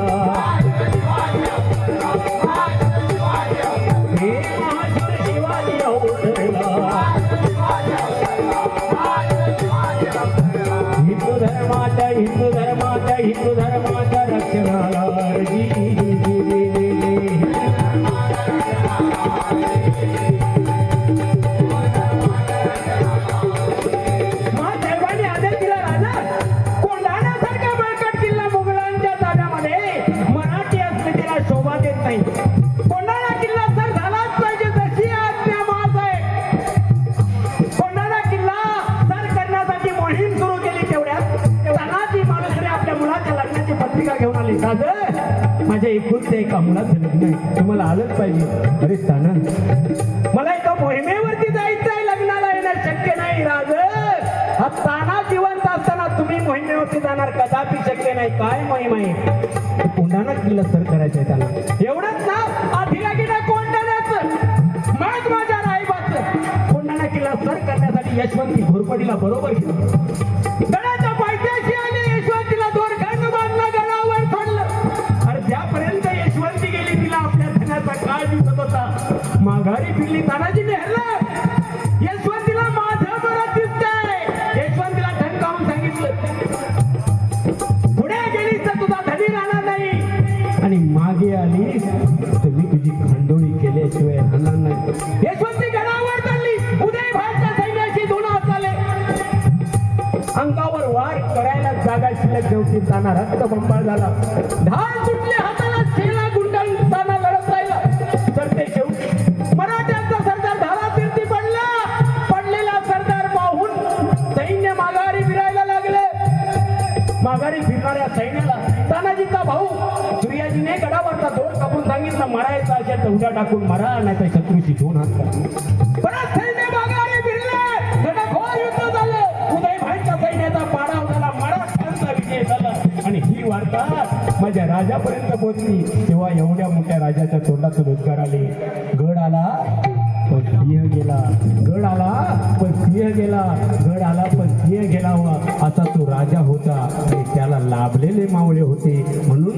महाप्रसादाला सुरुवात करत आहोत हिंदू धर्माच्या घेऊन आले. राज माझ्या एकुलते एका मुलाचं लग्न आहे. तुम्हाला आलंच पाहिजे. अरे ताना मला एका मोहिमेवरती जायचं आहे लग्नाला येणं शक्य नाही राज. हा ताना जिवंत असताना तुम्ही मोहिमेवरती जाणार कदापि शक्य नाही. काय मोहीम आहे? कोंढाणा किल्ला सर करायचा आहे त्याला. एवढंच ना? आधी लागेल कोंढाण्याचं. मग माझ्या राईबाचं कोंढाणा किल्ला सर करण्यासाठी यशवंती घोरपडीला बरोबर घेऊन. माघारी फिरली तानाजीने हल्ला यशवंतीला माझं बरं दिसतंय. यशवंतीला ठणकावून सांगितलं. पुढे गेलीस तर तुझा धनी राहणार नाही. आणि मागे आलीस तर मी तुझी खंडोळी केल्याशिवाय राहणार नाही. यशवंती गडावर चालली उदय भारच्या सैन्याशी दोन हात अंगावर वार करायला जागा शिल्लक नव्हती. ताना रक्तबंबाळ झाला. ढाल सुटले माघारी फिरणाऱ्या सैन्याला तानाजीचा भाऊ सूर्याजीने गडावरचा दोन कापून सांगितलं मरायचा असेल तर टाकून मरा नाही तर शत्रूशी दोन हात परत सैन्य माघारी फिरले. युद्ध झालं. उदय भाईच्या सैन्याचा पाडाव झाला मराठ्यांचा विजय झाला. आणि ही वार्ता माझ्या राजापर्यंत पोहोचली. तेव्हा एवढ्या मोठ्या राजाच्या तोंडातून उद्गार आले. गड आला तो सिंह गेला. गड आला पण गेला गड आला पण गेला वा. असा तो राजा होता आणि त्याला लाभलेले मावळे होते. म्हणून